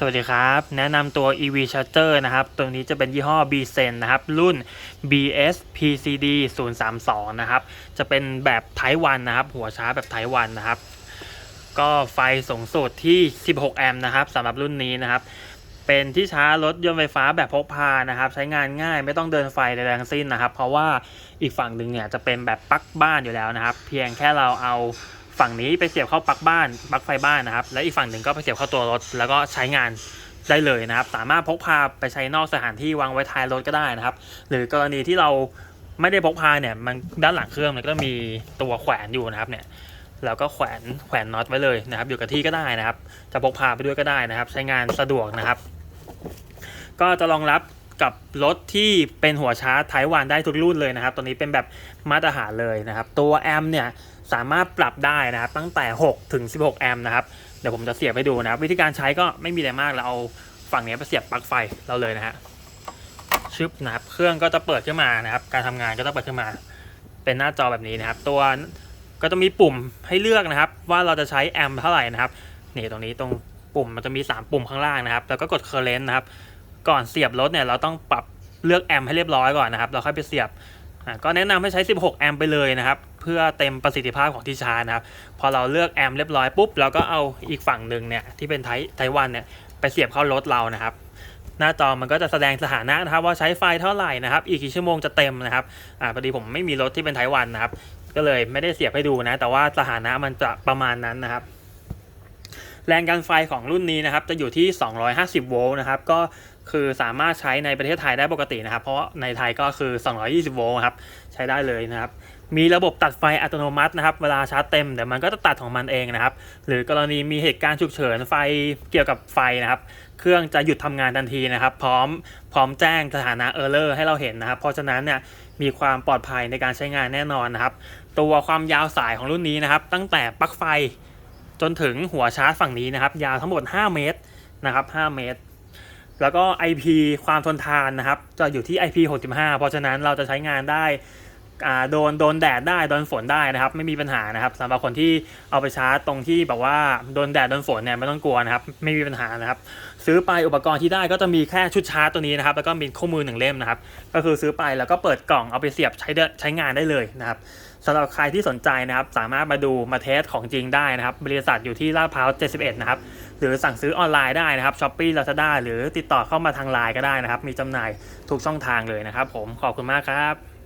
สวัสดีครับ แนะนำตัว EV Charger นะครับ ตัวนี้จะเป็นยี่ห้อ b s e n นะครับ รุ่น BS PCD 032 นะครับ จะเป็นแบบไทวันนะครับ หัวชาร์จแบบไทวันนะครับ ก็ไฟสูงสุดที่ 16 แอมป์นะครับสำหรับรุ่นนี้นะครับ เป็นที่ชาร์จรถยนต์ไฟฟ้าแบบพกพานะครับ ใช้งานง่ายไม่ต้องเดินไฟใดๆทั้งสิ้นนะครับ เพราะว่าอีกฝั่งหนึ่งเนี่ยจะเป็นแบบปลั๊กบ้านอยู่แล้วนะครับ เพียงแค่เราเอา ฝั่งนี้ไปเสียบเข้าปลั๊กบ้านปลั๊กไฟบ้านนะครับ และอีกฝั่งหนึ่งก็ไปเสียบเข้าตัวรถ แล้วก็ใช้งานได้เลยนะครับ สามารถพกพาไปใช้นอกสถานที่วางไว้ท้ายรถก็ได้นะครับ หรือกรณีที่เราไม่ได้พกพาเนี่ยมันด้านหลังเครื่องมันก็มีตัวแขวนอยู่นะครับเนี่ยแล้วก็แขวนแขวนน็อตไว้เลยนะครับ อยู่กับที่ก็ได้นะครับ จะพกพาไปด้วยก็ได้นะครับ ใช้งานสะดวกนะครับ ก็จะรองรับ กับรถที่เป็นหัวชาร์จไทวันได้ทุกรุ่นเลยนะครับ ตัวนี้เป็นแบบมาตรฐานเลยนะครับ ตัวแอมป์เนี่ยสามารถปรับได้นะครับ ตั้งแต่ 6 ถึง 16 แอมป์นะครับ เดี๋ยวผมจะเสียบให้ดูนะครับ วิธีการใช้ก็ไม่มีอะไรมาก เราเอาฝั่งนี้ไปเสียบปลั๊กไฟเราเลยนะฮะ ชึบนะครับ เครื่องก็จะเปิดขึ้นมานะครับ การทำงานก็จะเปิดขึ้นมา เป็นหน้าจอแบบนี้นะครับ ตัวก็จะมีปุ่มให้เลือกนะครับ ว่าเราจะใช้แอมป์เท่าไหร่นะครับ นี่ตรงนี้ตรงปุ่มมันจะมี 3 ปุ่มข้างล่างนะครับ แล้วก็กด current นะครับ ก่อนเสียบรถเนี่ยเราต้องปรับเลือกแอมป์ให้เรียบร้อยก่อนนะครับ เราค่อยไปเสียบก็แนะนำให้ใช้ 16 แอมป์ไปเลยนะครับ เพื่อเต็มประสิทธิภาพของที่ชาร์จนะครับ พอเราเลือกแอมป์เรียบร้อยปุ๊บเราก็เอาอีกฝั่งหนึ่งเนี่ยที่เป็นไทไทวันเนี่ยไปเสียบเข้ารถเรานะครับ หน้าจอมันก็จะแสดงสถานะนะครับ ว่าใช้ไฟเท่าไหร่นะครับ อีกกี่ชั่วโมงจะเต็มนะครับอ่าพอดีผมไม่มีรถที่เป็นไทวันนะครับ ก็เลยไม่ได้เสียบให้ดูนะ แต่ว่าสถานะมันจะประมาณนั้นนะครับ แรงกันไฟของรุ่นนี้นะครับ จะอยู่ที่ 250 โวลต์นะครับ ก็ คือสามารถใช้ในประเทศไทยได้ปกตินะครับ เพราะในไทยก็คือ 220 โวลต์ครับ ใช้ได้เลยนะครับ มีระบบตัดไฟอัตโนมัตินะครับ เวลาชาร์จเต็มเดี๋ยวมันก็จะตัดของมันเองนะครับ หรือกรณีมีเหตุการณ์ฉุกเฉินไฟเกี่ยวกับไฟนะครับ เครื่องจะหยุดทำงานทันทีนะครับ พร้อมพร้อมแจ้งสถานะเออร์เลอร์ให้เราเห็นนะครับ เพราะฉะนั้นเนี่ยมีความปลอดภัยในการใช้งานแน่นอนนะครับ ตัวความยาวสายของรุ่นนี้นะครับ ตั้งแต่ปลั๊กไฟจนถึงหัวชาร์จฝั่งนี้นะครับ ยาวทั้งหมด 5 เมตรนะครับ 5 เมตร แล้วก็ IP ความทนทานนะครับ จะอยู่ที่ IP 65 เพราะฉะนั้นเราจะใช้งานได้อ่าโดนโดนแดดได้โดนฝนได้นะครับ ไม่มีปัญหานะครับสำหรับคนที่เอาไปชาร์จตรงที่แบบว่าโดนแดดโดนฝนเนี่ยไม่ต้องกลัวนะครับ ไม่มีปัญหานะครับ ซื้อไปอุปกรณ์ที่ได้ก็จะมีแค่ชุดชาร์จตัวนี้นะครับ แล้วก็มีคู่มือหนึ่งเล่มนะครับ ก็คือซื้อไปแล้วก็เปิดกล่องเอาไปเสียบใช้ได้ใช้งานได้เลยนะครับสำหรับใครที่สนใจนะครับ สามารถมาดูมาเทสของจริงได้นะครับ บริษัทอยู่ที่ลาดพร้าว 71 นะครับ หรือสั่งซื้อออนไลน์ได้นะครับช้อปปี้ลาซาด้าหรือติดต่อเข้ามาทางไลน์ก็ได้นะครับ มีจำหน่ายทุกช่องทางเลยนะครับ ผมขอบคุณมากครับ